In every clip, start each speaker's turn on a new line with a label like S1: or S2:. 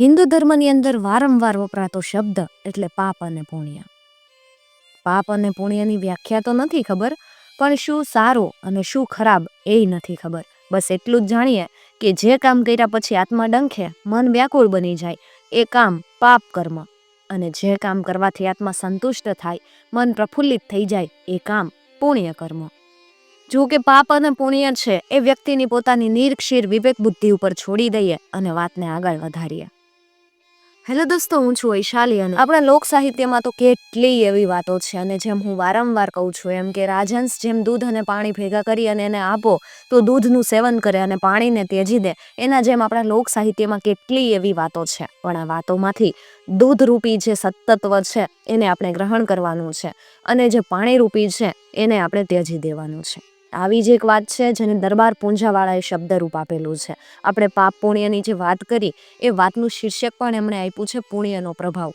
S1: હિન્દુ ધર્મની અંદર વારંવાર વપરાતો શબ્દ એટલે પાપ અને પુણ્ય. પાપ અને પુણ્યની વ્યાખ્યા તો નથી ખબર, પણ શું સારું અને શું ખરાબ એ નથી ખબર. બસ એટલું જ જાણીએ કે જે કામ કર્યા પછી આત્મા ડંખે, મન વ્યાકુળ બની જાય, એ કામ પાપ કર્મ. અને જે કામ કરવાથી આત્મા સંતુષ્ટ થાય, મન પ્રફુલ્લિત થઈ જાય, એ કામ પુણ્ય કર્મ. જો કે પાપ અને પુણ્ય છે, એ વ્યક્તિની પોતાની નિરક્ષીર વિવેક બુદ્ધિ ઉપર છોડી દઈએ અને વાતને આગળ વધારીએ. હેલો દોસ્તો, હું છું વૈશાલી અને આપણા લોક સાહિત્યમાં તો કેટલી એવી વાતો છે અને જેમ હું વારંવાર કહું છું, એમ કે રાજહંસ જેમ દૂધ અને પાણી ભેગા કરી અને એને આપો, તો દૂધનું સેવન કરે અને પાણીને ત્યજી દે. એના જેમ આપણા લોક સાહિત્યમાં કેટલી એવી વાતો છે. પણ આ વાતોમાંથી દૂધરૂપી જે સત્તત્વ છે, એને આપણે ગ્રહણ કરવાનું છે અને જે પાણીરૂપી છે, એને આપણે ત્યજી દેવાનું છે. આવી જ એક વાત છે, જેને દરબાર પૂંજાવાળાએ શબ્દરૂપ આપેલું છે. આપણે પાપ પુણ્યની જે વાત કરી, એ વાતનું શીર્ષક પણ એમણે આપ્યું છે, પુણ્યનો પ્રભાવ.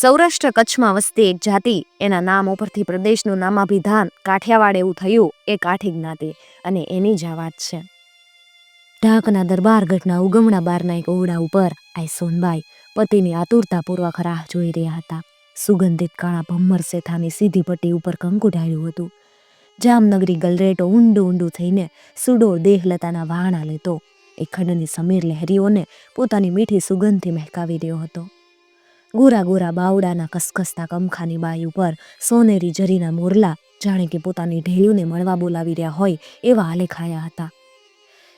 S1: સૌરાષ્ટ્ર કચ્છમાં વસતી એક જાતિ, એના નામ ઉપરથી પ્રદેશનું નામાભિધાન કાઠિયાવાડ એવું થયું, એ કાઠી જ્ઞાતિ, અને એની જ આ વાત છે. ઢાકના દરબારગઢના ઉગમણા બારના એક ઓરડા ઉપર આઈ સોનબાઈ, પતિની આતુરતાપૂર્વક રાહ જોઈ રહ્યા હતા. સુગંધિત કાળા ભમ્મર સેથાની સીધી પટ્ટી ઉપર કંકુ ઢાળ્યું હતું. જામનગરી ગલરેટો ઊંડું ઊંડું થઈને સુડોળ દેહલતાના વાહણા લેતો. એ ખંડની સમીર લહેરીઓને પોતાની મીઠી સુગંધથી મહેકાવી રહ્યો હતો. ગોરા ગોરા બાવડાના કસકસતા કમખાની બાઈ ઉપર સોનેરી જરીના મોરલા જાણે કે પોતાની ઢેલીઓને મળવા બોલાવી રહ્યા હોય એવા આલેખાયા હતા.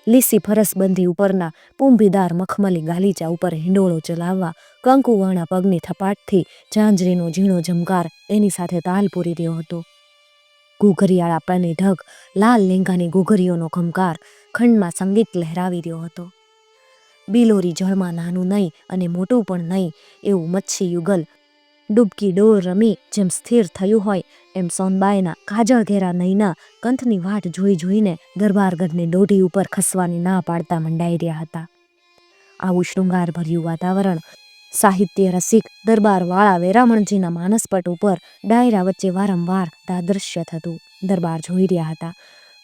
S1: લીસી ફરસબંધી ઉપરના પૂંભીદાર મખમલી ગાલીચા ઉપર હિંડોળો ચલાવવા કંકુવાણા પગની થપાટથી ઝાંઝરીનો ઝીણો ઝમકાર એની સાથે તાલ પૂરી રહ્યો હતો. ઘૂઘરિયાળા પાની ઢગ લાલ લેંઘાની ઘૂઘરીઓનો ખમકાર ખંડમાં સંગીત લહેરાવી રહ્યો હતો. બિલોરી જળમાં નાનું નહીં અને મોટું પણ નહીં એવું મચ્છી યુગલ ડૂબકી ડોર રમી જેમ સ્થિર થયું હોય એમ સોનબાઈના કાજળ ઘેરા નહીંના કંથની વાટ જોઈ જોઈને દરબારગઢની દોઢી ઉપર ખસવાની ના પાડતા મંડાઈ રહ્યા હતા. આવું શૃંગારભર્યું વાતાવરણ સાહિત્ય રસિક દરબારવાળા વેરામણજીના માનસપટ ઉપર ડાયરા વચ્ચે વારંવાર દાદૃશ્ય થતું. દરબાર જોઈ રહ્યા હતા.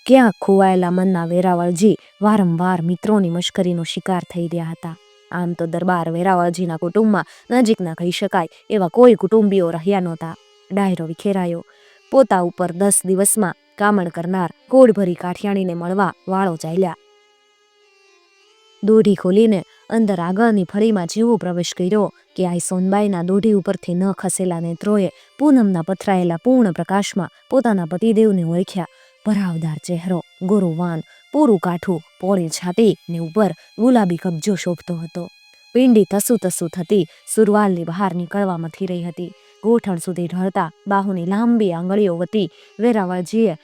S1: ક્યાં ખોવાયેલા મનના વેરાવળજી વારંવાર મિત્રોની મશ્કરીનો શિકાર થઈ રહ્યા હતા. આમ તો દરબાર વેરાવળજીના કુટુંબમાં નજીકના કહી શકાય એવા કોઈ કુટુંબીઓ રહ્યા નહોતા. ડાયરો વિખેરાયો. પોતા ઉપર દસ દિવસમાં કામણ કરનાર કોડભરી કાઠિયાણીને મળવા વાળો ચાલ્યા. દોઢી ખોલીને અંદર આગળની ફળીમાં જેવો પ્રવેશ કર્યો કે આઈ સોનબાઈના દોઢી ઉપરથી ન ખસેલા નેત્રોએ પૂનમના પથરાયેલા પૂર્ણ પ્રકાશમાં પોતાના પતિદેવને ઓળખ્યા. ભરાવદાર ચહેરો ગોરુવાન પૂરું કાઠું પોળી છાતી ને ઉપર ગુલાબી કબજો શોભતો હતો. પિંડી તસુ તસુ થતી સુરવાલની બહાર નીકળવામાંથી રહી હતી. ગોઠણ સુધી ઢળતા બાહુની લાંબી આંગળીઓ વતી વેરાવાજીએ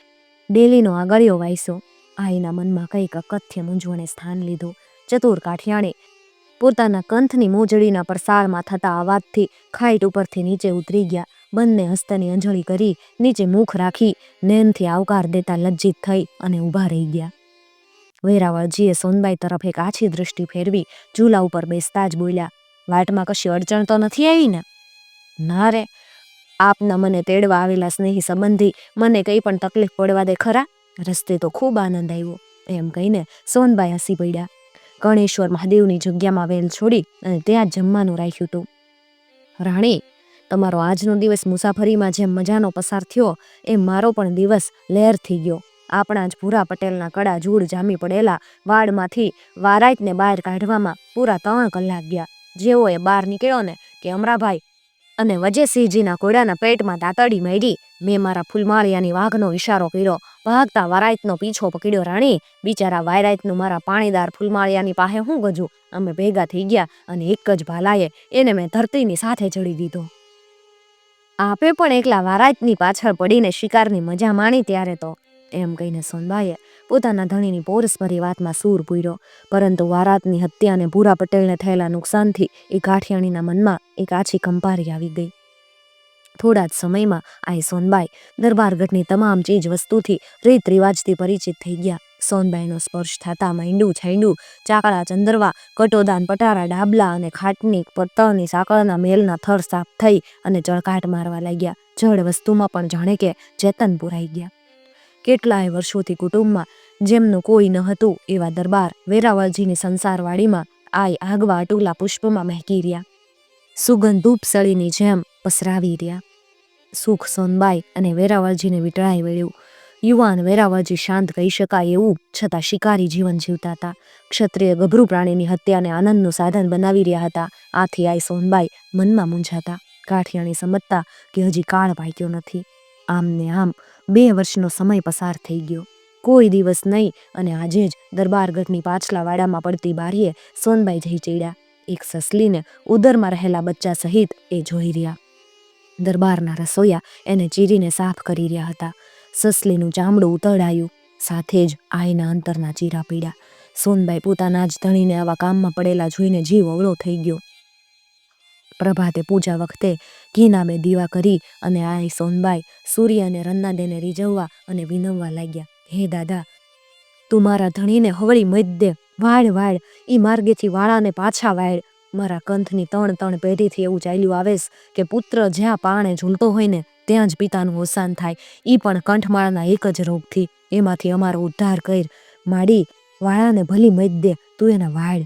S1: ડેલીનો આંગળીઓ વાયસો. આઈના મનમાં કંઈક અકથ્ય મૂંઝવણે સ્થાન લીધું. ચતુર કાઠિયાણી પોતાના કંથની મોજડીના પરસાળમાં થતા અવાજથી ખાઈટ ઉપરથી નીચે ઉતરી ગયા. બંને હસ્તની અંજળી કરી નીચે મુખ રાખી નેનથી આવકાર દેતા લજ્જિત થઈ અને ઊભા રહી ગયા. વેરાવળજીએ સોનબાઈ તરફ એક આછી દૃષ્ટિ ફેરવી ચૂલા ઉપર બેસતા જ બોલ્યા, વાટમાં કશી અડચણ તો નથી આવી ને? ના રે, આપના મને તેડવા આવેલા સ્નેહી સંબંધી મને કંઈ પણ તકલીફ પડવા દે ખરા? રસ્તે તો ખૂબ આનંદ આવ્યો, એમ કહીને સોનબાઈ હસી પડ્યા. ગણેશ્વર મહાદેવની જગ્યામાં વેલ છોડી અને ત્યાં જમવાનું રાખ્યું હતું. રાણી, તમારો આજનો દિવસ મુસાફરીમાં જેમ મજાનો પસાર થયો, એમ મારો પણ દિવસ લહેર થઈ ગયો. આપણા જ ભૂરા પટેલના કડા જૂડ જામી પડેલા વાડમાંથી વારાઈતને બહાર કાઢવામાં પૂરા ત્રણ કલાક ગયા. જેવો એ બહાર નીકળ્યો ને કે અમરાભાઈ અને વજયસિંહજીના કોયડાના પેટમાં દાતડી મેળી મેં મારા ફૂલમાળિયાની વાઘનો ઈશારો કર્યો. ભાગતા વારાઈતનો પીછો પકડ્યો રાણી. બિચારા વાયરાયતનું મારા પાણીદાર ફૂલમાળિયાની પાસે હું ગજું? અમે ભેગા થઈ ગયા અને એક જ ભાલાએ એને મેં ધરતીની સાથે ચડી દીધો. આપે પણ એકલા વારાયતની પાછળ પડીને શિકારની મજા માણી ત્યારે તો. એમ કહીને સોનબાઈએ પોતાના ધણીની પોરસભરી વાતમાં સૂર પૂર્યો. પરંતુ વારાતની હત્યા અને ભૂરા પટેલને થયેલા નુકસાનથી એ કાઠિયાણીના મનમાં એક આછી કંપારી આવી ગઈ. થોડા જ સમયમાં આ સોનબાઈ દરબારગઢની તમામ ચીજ વસ્તુથી રીત રિવાજથી પરિચિત થઈ ગયા. સોનબાઈનો સ્પર્શ થતા માંડું છાંડું ચાકળા ચંદરવા, કટોદાન પટારા ડાબલા અને ખાટની પત્તળની સાંકળના મેલના થર સાફ થઈ અને ચળકાટ મારવા લાગ્યા. જળ વસ્તુમાં પણ જાણે કે ચેતન પુરાઈ ગયા. કેટલાય વર્ષોથી કુટુંબમાં જેમનું કોઈ ન હતું એવા દરબાર વેરાવળજીની સંસારવાડીમાં આય આગવા અટુલા પુષ્પમાં મહેકી રહ્યા. સુગંધ ધૂપ સળીની જેમ પસરાવી રહ્યા. સુખ સોનબાઈ અને વેરાવળજીને વીટળાઈ વળ્યું. યુવાન વેરાવળજી શાંત કહી શકાય એવું છતાં શિકારી જીવન જીવતા હતા. ક્ષત્રિય ગભરું પ્રાણીની હત્યાને આનંદનું સાધન બનાવી રહ્યા હતા. આથી આઈ સોનબાઈ મનમાં મૂંઝાતા. કાઠિયાણી સમજતા કે હજી કાળ વાંક્યો નથી. આમ ને આમ બે વર્ષનો સમય પસાર થઈ ગયો. કોઈ દિવસ નહીં અને આજે જ દરબારગઢની પાછલા વાડામાં પડતી બારીએ સોનબાઈ જઈ ચડ્યા. એક સસલીને ઉદરમાં રહેલા બચ્ચા સહિત એ જોઈ રહ્યા. દરબારના રસોયા એને ચીરીને સાફ કરી રહ્યા હતા. સસલીનું ચામડું ઉતળાયું સાથે જ આઈના અંતરના ચીરા પીડ્યા. સોનબાઈ પોતાના જ ધણીને આવા કામમાં પડેલા જોઈને જીવ અવળો થઈ ગયો. પ્રભાતે પૂજા વખતે ઘીના દીવા કરી અને આ સોનબાઈ સૂર્ય અને રન્નાદેને રીઝવવા અને વિનવવા લાગ્યા. હે દાદા, તું મારા ધણીને હવળી મધ્ય વાળ વાળ ઈ માર્ગેથી વાળાને પાછા વાળ મારા કંથની ત્રણ ત્રણ પેઢીથી એવું ચાલ્યું આવેશ કે પુત્ર જ્યાં પાણે ઝૂલતો હોય ને, ત્યાં જ પિતાનું અવસાન થાય. ઈ પણ કંઠમાળાના એક જ રોગથી. એમાંથી અમારો ઉદ્ધાર કર. માડી, વાળાને ભલી મધ્ય તું એના વાળ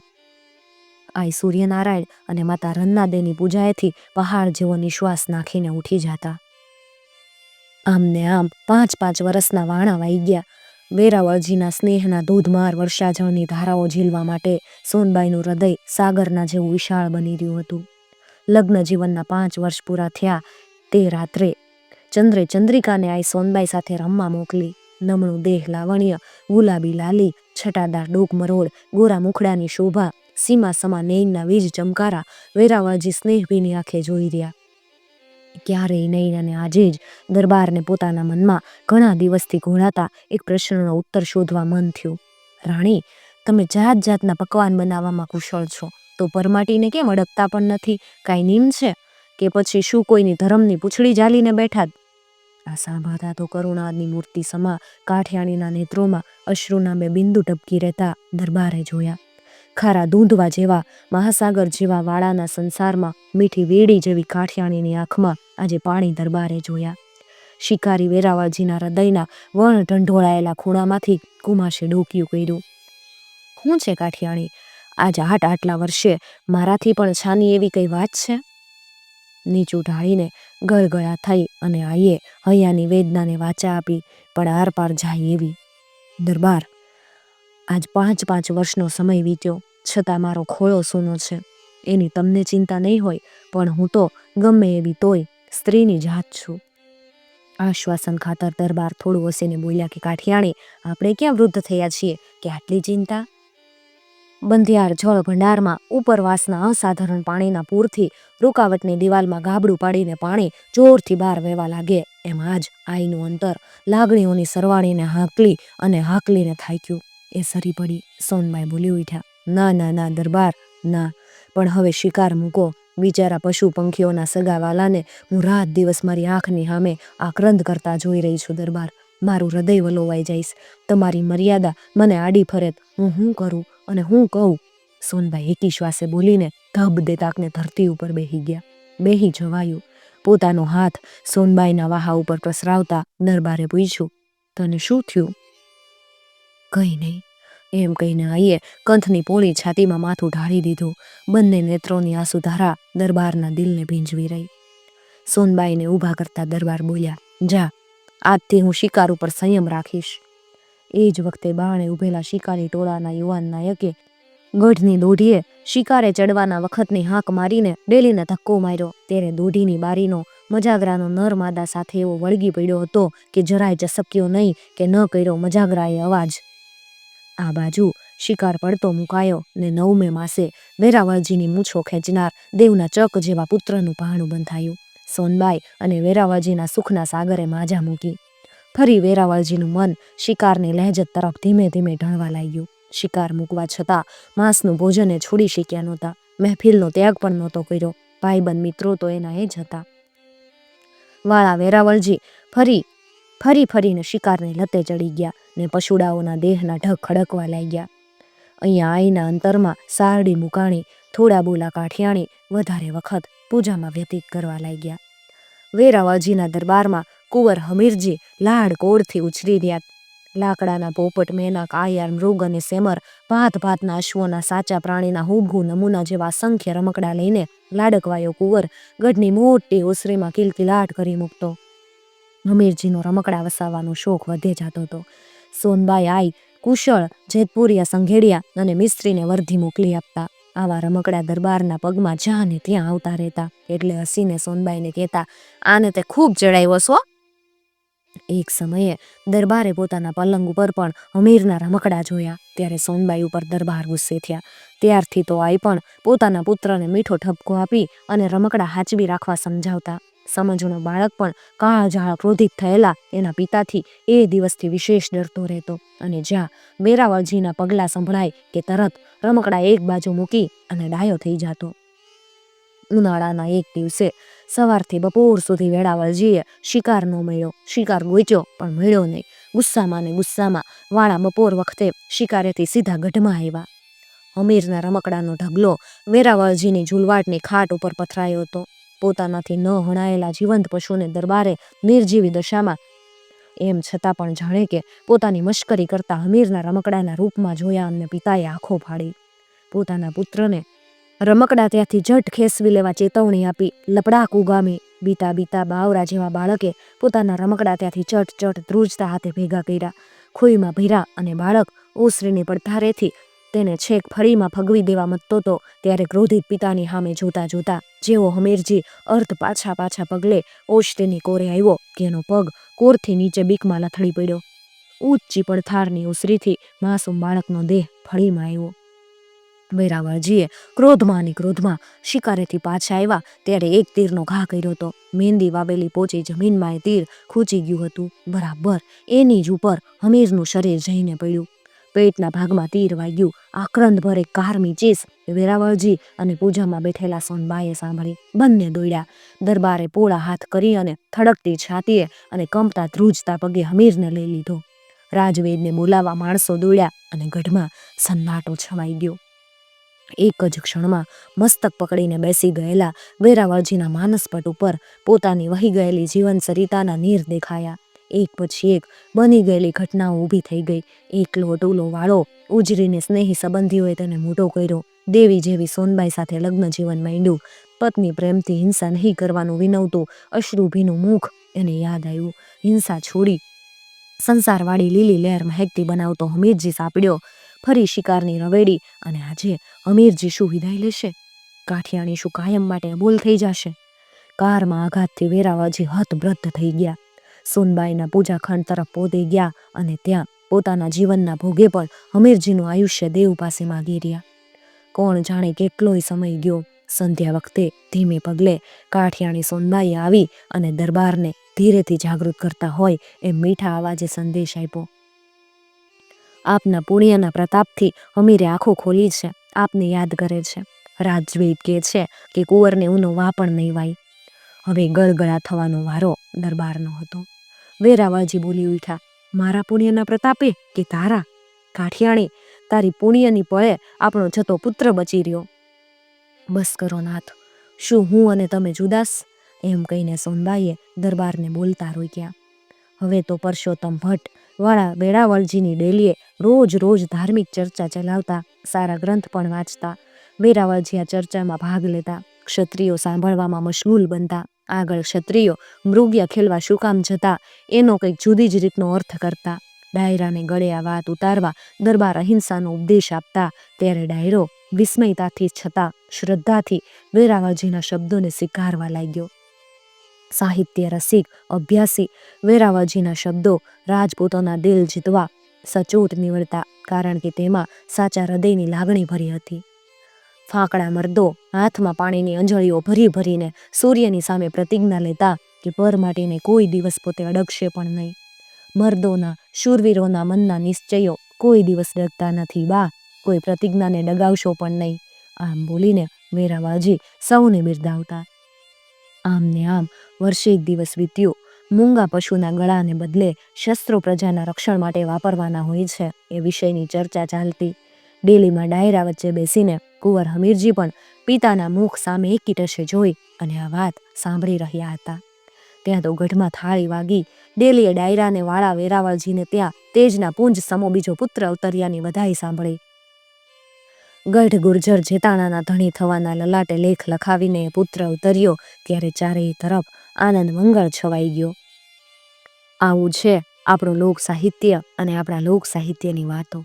S1: આઈ સૂર્યનારાયણ અને માતા રન્નાદેની પૂજાએથી પહાડ જેવો નિશ્વાસ નાખીને ઉઠી જતા. આમને આમ પાંચ પાંચ વર્ષના વાણા વાઈ ગયા. વેરાવળજીના સ્નેહના ધોધમાર વર્ષાજળની ધારાઓ ઝીલવા માટે સોનબાઈનું હૃદય સાગરના જેવું વિશાળ બની રહ્યું હતું. લગ્ન જીવનના પાંચ વર્ષ પૂરા થયા તે રાત્રે ચંદ્રે ચંદ્રિકાને આઈ સોનબાઈ સાથે રમવા મોકલી. નમણું દેહ લાવણ્ય, ગુલાબી લાલી, છટાદાર ડોક મરોડ ગોરા મુખડાની શોભા સીમા સમા નૈનના વીજ ચમકારા વેરાવાજી સ્નેહભીની આંખે જોઈ રહ્યા. ક્યારેય નહીં અને આજે જ દરબારને પોતાના મનમાં ઘણા દિવસથી ઘોળાતા એક પ્રશ્નનો ઉત્તર શોધવા મન થયું. રાણી, તમે જાત જાતના પકવાન બનાવવામાં કુશળ છો, તો પરમાટીને કેમ અડકતા પણ નથી? કાંઈ નિમ છે? કે પછી શું કોઈની ધર્મની પૂંછડી જાલીને બેઠા આ સાંભળતા તો કરુણાની મૂર્તિ સમા કાઠિયાણીના નેત્રોમાં અશ્રુના બે બિંદુ ટપકી રહેતા દરબારે જોયા. ખારા દૂંધવા જેવા, મહાસાગર જેવા વાળાના સંસારમાં મીઠી વેડી જેવી કાઠિયાણીની આંખમાં આજે પાણી દરબારે જોયા. શિકારી વેરાવાજીના હૃદયના વણ ઢંઢોળાયેલા ખૂણામાંથી કુમાશે ડોક્યું કર્યું. શું છે કાઠિયાણી? આજ આટ આટલા વર્ષે મારાથી પણ છાની એવી કઈ વાત છે? નીચું ઢાળીને ગળગળા થઈ અને આઈએ હૈયાની વેદનાને વાચા આપી, પણ આરપાર જાય એવી. દરબાર. આજ પાંચ પાંચ વર્ષનો સમય વીત્યો. છતાં મારો ખોળો સૂનો છે. એની તમને ચિંતા નહીં હોય, પણ હું તો ગમે એવી તોય સ્ત્રીની જાત છું. આશ્વાસન ખાતર દરબાર થોડું હસીને બોલ્યા કે, કાઠિયાણી, આપણે ક્યાં વૃદ્ધ થયા છીએ? કે આટલી ચિંતા? બંધિયાર જળ ભંડારમાં ઉપરવાસના અસાધારણ પાણીના પૂરથી રૂકાવટની દિવાલમાં ગાબડું પાડીને પાણી જોરથી બહાર વહેવા લાગે. એમાં જ આઈનું અંતર, લાગણીઓની સરવાળીને હાંકલી અને હાંકલીને થાક્યું. એ સરી પડી, સોનબાઈ બોલી ઉઠ્યા. ના ના ના, દરબાર, ના. પણ હવે શિકાર મૂકો. બિચારા પશુ પંખીઓના સગાવાલાને હું રાત દિવસ મારી આંખની સામે આક્રંદ કરતા જોઈ રહી છું, દરબાર. મારું હૃદય વલોવાઈ જઈશ. તમારી મર્યાદા મને આડી ફરે હું શું કરું અને હું કહું? સોનભાઈ એકી શ્વાસે બોલીને ધબ દેતાકને ધરતી ઉપર બેહી ગયા. બેહી જવાયું. પોતાનો હાથ સોનબાઈના વાહા ઉપર પ્રસરાવતા દરબારે પૂછ્યું, તને શું થયું? કંઈ નહીં. એમ કહીને આઈએ કંથની પોળી છાતીમાં માથું ઢાળી દીધું. બંને નેત્રોની આંસુધારા દરબારના દિલને ભીંજવી રહી. સોનબાઈને ઊભા કરતા દરબાર બોલ્યા, જા, આજથી હું શિકાર ઉપર સંયમ રાખીશ. એ જ વખતે બાણે ઊભેલા શિકારી ટોળાના યુવાન નાયકે ગઢની દોઢીએ શિકારે ચડવાના વખતની હાંક મારીને ડેલીને ધક્કો માર્યો. ત્યારે દોઢીની બારીનો મજાગરાનો નર માદા સાથે એવો વળગી પડ્યો હતો કે જરાય ચસક્યો નહીં કે ન કર્યો મજાગરાએ અવાજ. આ બાજુ શિકાર પડતો મુકાયો ને નવમે માસે વેરાવળજીની મૂછો ખેંચનાર દેવના ચક જેવા પુત્રનું પહાણું બંધાયું. સોનબાઈ અને વેરાવળજીના સુખના સાગરે માજા મૂકી. ફરી વેરાવળજીનું મન શિકારની લહેજત તરફ ધીમે ધીમે ઢળવા લાગ્યું. શિકાર મૂકવા છતાં માંસનું ભોજન એ છોડી શક્યા નહોતા. મહેફિલનો ત્યાગ પણ નહોતો કર્યો. ભાઈબંધ મિત્રો તો એના એ જ હતા. વાળા વેરાવળજી ફરી ફરી ફરીને શિકારની લતે ચડી ગયા ને પશુડાઓના દેહના ઢગ ખડકવા લાગ્યા. અહીંયા આઈના અંતરમાં સારડી મુકાણી, થોડા બોલા કાઠિયાણી, વધારે વખત પૂજામાં વ્યતીત કરવા લાગ્યા. વેરાવાજીના દરબારમાં કુંવર હમીરજી લાડ કોડથી ઉછરી રહ્યા. લાકડાના પોપટ મેના કાયાર મૃગ અને સેમર ભાત ભાતના અશ્વોના સાચા પ્રાણીના હુબહુ નમૂના જેવા અસંખ્ય રમકડા લઈને લાડકવાયો કુંવર ગઢની મોટી ઓસરીમાં કિલકિલાટ કરી મૂકતો. હમીરજીનો રમકડા વસાવવાનો શોખ વધે જતો હતો. સોનબાઈ આઈ, કુશળ, જેતપુરિયા, સંઘેડિયા અને મિસ્ત્રીને વર્ધી મોકલી આપતા. આવા રમકડા દરબારના પગમાં જ્યાં ને ત્યાં આવતા રહેતા. એટલે હસીને સોનબાઈને કહેતા, આને તે ખૂબ ચડાવ્યો છો? એક સમયે દરબારે પોતાના પલંગ ઉપર પણ અમીરના રમકડા જોયા. ત્યારે સોનબાઈ ઉપર દરબાર ગુસ્સે થયા. ત્યારથી તો આઈ પણ પોતાના પુત્રને મીઠો ઠપકો આપી અને રમકડા હાચવી રાખવા સમજાવતા. સમજણો બાળક પણ કાળઝાળ ક્રોધિત થયેલા એના પિતાથી એ દિવસથી વિશેષ ડરતો રહેતો અને જ્યાં વેરાવળજીના પગલાં સંભળાય કે તરત રમકડા એક બાજુ મૂકી અને ડાયો થઈ જાતો. ઉનાળાના એક દિવસે સવારથી બપોર સુધી વેળાવળજીએ શિકાર ન મળ્યો. શિકાર ગોચ્યો પણ મળ્યો નહીં. ગુસ્સામાં ને ગુસ્સામાં વાળા બપોર વખતે શિકારેથી સીધા ગઢમાં આવ્યા. હમીરના રમકડાનો ઢગલો વેરાવળજીની ઝુલવાટની ખાટ ઉપર પથરાયો હતો. પોતાનાથી ન હણાયેલા જીવંત પશુને દરબારે નિર્જીવી દશામાં, એમ છતાં પણ જાણે કે પોતાની મશ્કરી કરતા હમીરના રમકડાના રૂપમાં જોયા અને પિતાએ આંખો ફાડી. પોતાના પુત્રને રમકડા ત્યાંથી જટ ખેસવી લેવા ચેતવણી આપી, લપડાક ઉગામી, બીતા બીતા બાવરા જેવા બાળકે પોતાના રમકડા ત્યાંથી ચટ ચટ ધ્રુજતા હાથે ભેગા કર્યા. ખોઈમાં ભીરા અને બાળક ઓસરીની પડધારેથી તેને છેક ફરીમાં ફગવી દેવા મતતો તો ત્યારે ક્રોધિત પિતાની સામે જોતા જોતા જેવો હમીરજી અર્ધ પાછા પાછા પગલે ઓશતેની કોરે આવ્યો કે એનો પગ કોરથી નીચે બીકમાં લથડી પડ્યો. ઊંચી પડથારની ઉસરીથી માસૂમ બાળકનો દેહ ફળીમાં આવ્યો. વેરાવળજીએ ક્રોધમાં અને ક્રોધમાં શિકારેથી પાછા આવ્યા, ત્યારે એક તીરનો ઘા કર્યો હતો. મહેંદી વાવેલી પોચી જમીનમાં એ તીર ખૂંચી ગયું હતું. બરાબર એની જ ઉપર હમીરનું શરીર જઈને પડ્યું. પેટના ભાગમાં તીર વાગ્યું. આક્રંદ ભરે કારમી ચીસ વેરાવળજી અને પૂજામાં બેઠેલા સોનબાઈએ સાંભળી બંને દોડ્યા. દરબારે પોળા હાથ કરી અને થડકતી છાતીએ અને કંપતા ધ્રુજતા પગે હમીરને લઈ લીધો. રાજવેદને બોલાવવા માણસો દોડ્યા અને ગઢમાં સન્નાટો છવાઈ ગયો. એક જ ક્ષણમાં મસ્તક પકડીને બેસી ગયેલા વેરાવળજીના માનસપટ ઉપર પોતાની વહી ગયેલી જીવન સરિતાના નીર દેખાયા. એક પછી એક બની ગયેલી ઘટનાઓ ઊભી થઈ ગઈ. એકલો ટૂલો વાળો ઉજરીને સ્નેહી સંબંધીઓએ તેને મોટો કર્યો. દેવી જેવી સોનબાઈ સાથે લગ્ન જીવન માંડ્યું. પત્ની પ્રેમથી હિંસા નહીં કરવાનું વિનવતું અશ્રુભીનું મુખ એને યાદ આવ્યું. હિંસા છોડી સંસારવાળી લીલી લહેર મહેકતી બનાવતો હમીરજી સાંપડ્યો. ફરી શિકારની રવેડી અને આજે હમીરજી શું વિદાય લેશે? કાઠિયાણી શું કાયમ માટે બોલ થઈ જશે? કારમાં આઘાતથી વેરાવાજી હતબ્રદ્ધ થઈ ગયા. સોનબાઈના પૂજાખંડ તરફ પોતે ગયા અને ત્યાં પોતાના જીવનના ભોગે પણ હમીરજીનું આયુષ્ય દેવ પાસે માગી રહ્યા. કોણ જાણે કેટલોય સમય ગયો. સંધ્યા વખતે ધીમે પગલે કાઠિયાણી સોનબાઈ આવી અને દરબારને ધીરેથી જાગૃત કરતા હોય એમ મીઠા અવાજે સંદેશ આપ્યો. આપના પુણ્યના પ્રતાપથી હમીરે આંખો ખોલી છે. આપને યાદ કરે છે. રાજવેદ કહે છે કે કુંવરને ઊનો વા પણ નહીં વાય હવે ગળગળા થવાનો વારો દરબારનો હતો. વેરાવાજી બોલી ઉઠ્યા, મારા પુણ્યના પ્રતાપે કે તારા? કાઠિયાણી, તારી પુણ્યની પળે આપણો જતો પુત્ર બચી રહ્યો. બસ કરો નાથ, શું હું અને તમે જુદાસ? એમ કહીને સોનબાઈએ દરબારને બોલતા રોક્યા. હવે તો પરસોત્તમ ભટ્ટ વાળા વેળાવળજીની ડેલીએ રોજ રોજ ધાર્મિક ચર્ચા ચલાવતા, સારા ગ્રંથ પણ વાંચતા, વેરાવળજી આ ચર્ચામાં ભાગ લેતા, ક્ષત્રિયો સાંભળવામાં મશગુલ બનતા આગળ ક્ષત્રિયો મૃગ્ય ખેલવા શું કામ જતા, એનો કંઈક જુદી જ રીતનો અર્થ કરતા. ડાયરાને ગળે આ વાત ઉતારવા દરબાર અહિંસાનો ઉપદેશ આપતા, ત્યારે ડાયરો વિસ્મયતાથી છતાં શ્રદ્ધાથી વેરાવાજીના શબ્દોને સ્વીકારવા લાગ્યો. સાહિત્ય રસિક, અભ્યાસી વેરાવાજીના શબ્દો રાજપૂતોના દિલ જીતવા સચોટ નીવડતા, કારણ કે તેમાં સાચા હૃદયની લાગણી ભરી હતી. ફાંકડા મર્દો હાથમાં પાણીની અંજળીઓ ભરી ભરીને સૂર્યની સામે પ્રતિજ્ઞા લેતા કે પર માટીને કોઈ દિવસ પોતે અડગશે પણ નહીં. મર્દોના, શૂરવીરોના મનના નિશ્ચયો કોઈ દિવસ ડગતા નથી. બા, કોઈ પ્રતિજ્ઞાને ડગાવશો પણ નહીં. આમ બોલીને વેરાવાજી સૌને બિરદાવતા. આમ ને આમ વર્ષે એક દિવસ વીત્યો. મૂંગા પશુના ગળાને બદલે શસ્ત્રો પ્રજાના રક્ષણ માટે વાપરવાના હોય છે એ વિષયની ચર્ચા ચાલતી. ડેલીમાં ડાયરા વચ્ચે બેસીને કુંવર હમીરજી પણ પિતાના મુખ સામે એકીટશે જોઈ અને આ વાત સાંભળી રહ્યા હતા. ત્યાં તો ગઢમાં થાળી વાગી, ડેલીએ ડાયરાને વાળા વેરાવળજીને ત્યાં તેજના પુંજ સમો બીજો પુત્ર અવતર્યાની વધાઈ સાંભળી. ગઢ ગુર્જર જેતાણાના ધણી થવાના લલાટે લેખ લખાવીને પુત્ર અવતર્યો ત્યારે ચારેય તરફ આનંદ મંગળ છવાઈ ગયો. આવું છે આપણું લોક સાહિત્ય અને આપણા લોક સાહિત્યની વાતો.